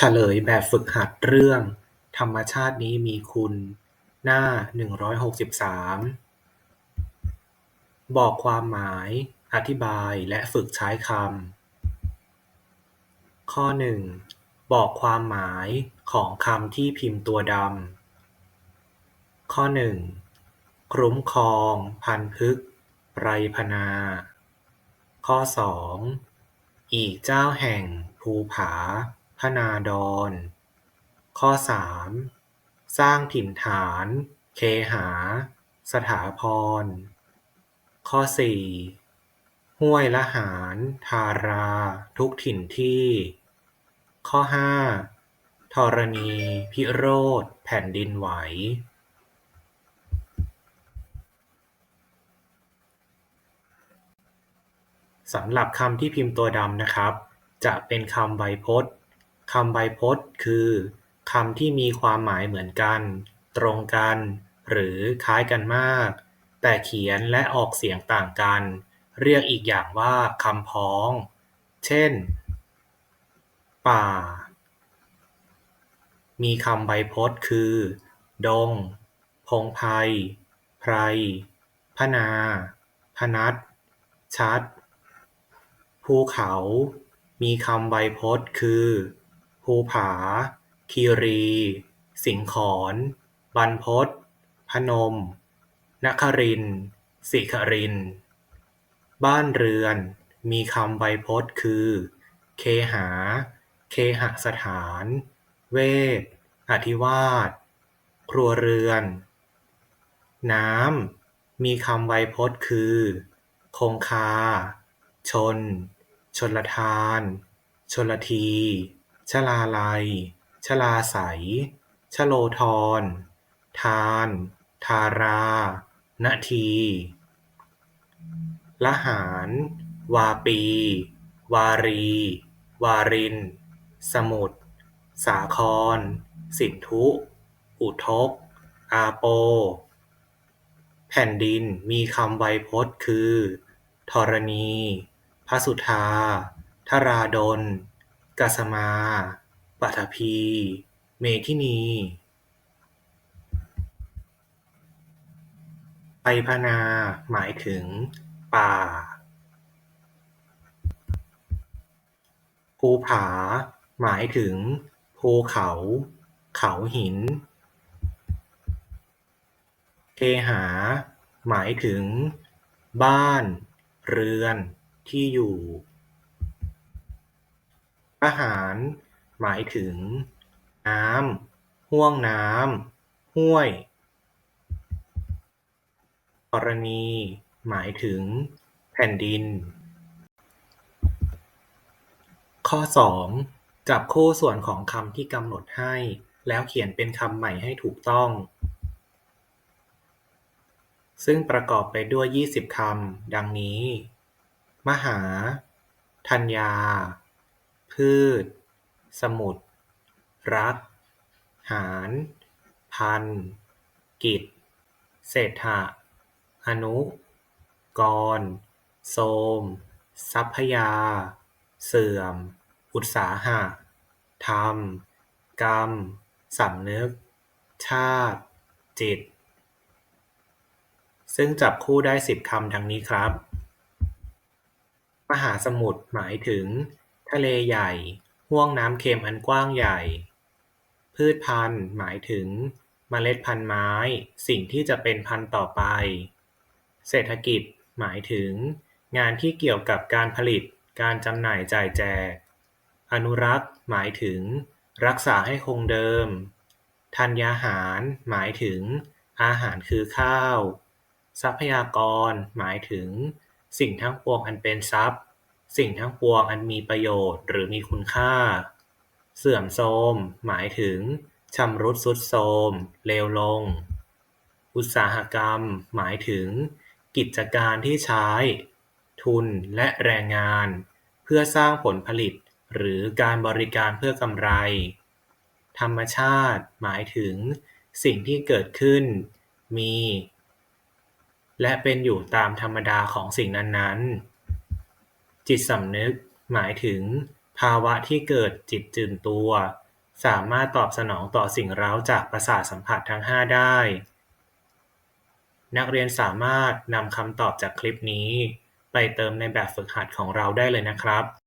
เฉลยแบบฝึกหัดเรื่อง ธรรมชาตินี้มีคุณ หน้าหนึ่งร้อยหกสิบสามบอกความหมาย อธิบาย และฝึกใช้คำ ข้อหนึ่งบอกความหมายของคำที่พิมพ์ตัวดำ ข้อหนึ่งคุ้มครอง พันพฤกษ์ไรพนา ข้อสองอีกเจ้าแห่งภูผา พนาดร ข้อสามสร้างถิ่นฐาน เคหา สถาพร ข้อสี่ห้วยละหารทารา ทุกถิ่นที่ ข้อห้าธรณีพิโรธแผ่นดินไหวสำหรับคำที่พิมพ์ตัวดำนะครับ จะเป็นคำไวยพจน์ คำไวยพจน์ คือคำที่มีความหมายเหมือนกัน ตรงกัน หรือคล้ายกันมาก แต่เขียนและออกเสียงต่างกัน เรียกอีกอย่างว่าคำพ้อง เช่น ป่า มีคำไวยพจน์ คือ ดง พงไพรไพรพนา พนัสชัด ภูเขา มีคำไวยพจน์ คือ ภูผา คีรี สิงขร บรรพต พนม นครินทร์ สิครินทร์ บ้านเรือน มีคำไวยพจน์คือ เคหา เคหสถาน เวท อธิวาทครัวเรือน น้ำ มีคำไวยพจน์คือ คงคาชลชลทาน ชลที ชลาลัย ชลาไสย ชโลธร ทาน ทารานที ละหารวาปี วารี วาริน สมุทร สาคร สินธุ อุทก อาโป แผ่นดินมีคำไวยพจน์คือ ธรณี พระสุธาธราดล กัสมา ปฐพี เมธินีไรพนา หมายถึง ป่า ภูผา หมายถึง ภูเขา เขาหิน เคหา หมายถึง บ้าน เรือน ที่อยู่ ละหาร หมายถึง น้ำ ห้วงน้ำ ห้วย ธรณี หมายถึง แผ่นดิน ข้อสอง จับคู่ส่วนของคำที่กำหนดให้ แล้วเขียนเป็นคำใหม่ให้ถูกต้อง ซึ่งประกอบไปด้วยยี่สิบคำ ดังนี้ มหา ธัญญา พืช สมุทรรักหาร พัน กิจ เศรษฐะ อนุ กร โทรม ทรัพยา เสื่อม อุตสาหะ ธรรม กรรม สำนึก ชาติ จิต ซึ่งจับคู่ได้สิบคำดังนี้ครับ มหาสมุทรหมายถึง ทะเลใหญ่ ห้วงน้ำเค็มอันกว้างใหญ่ พืชพันธุ์ หมายถึง เมล็ดพันธุ์ไม้ สิ่งที่จะเป็นพันธุ์ต่อไป เศรษฐกิจ หมายถึง งานที่เกี่ยวกับการผลิต การจำหน่ายจ่ายแจก อนุรักษ์ หมายถึง รักษาให้คงเดิม ธัญญาหาร หมายถึง อาหารคือข้าว ทรัพยากร หมายถึง สิ่งทั้งปวงอันเป็นทรัพย์ สิ่งทั้งปวงอันมีประโยชน์หรือมีคุณค่า เสื่อมโทรม หมายถึง ชำรุดทรุดโทรม เลวลง อุตสาหกรรม หมายถึง กิจการที่ใช้ ทุนและแรงงาน เพื่อสร้างผลผลิต หรือการบริการเพื่อกำไร ธรรมชาติ หมายถึง สิ่งที่เกิดขึ้น มี และเป็นอยู่ตามธรรมดาของสิ่งนั้นๆ จิตสำนึก หมายถึง ภาวะที่เกิดจิตตื่นตัว สามารถตอบสนองต่อสิ่งเร้าจากประสาทสัมผัสทั้งห้าได้ นักเรียนสามารถนำคำตอบจากคลิปนี้ ไปเติมในแบบฝึกหัดของเราได้เลยนะครับ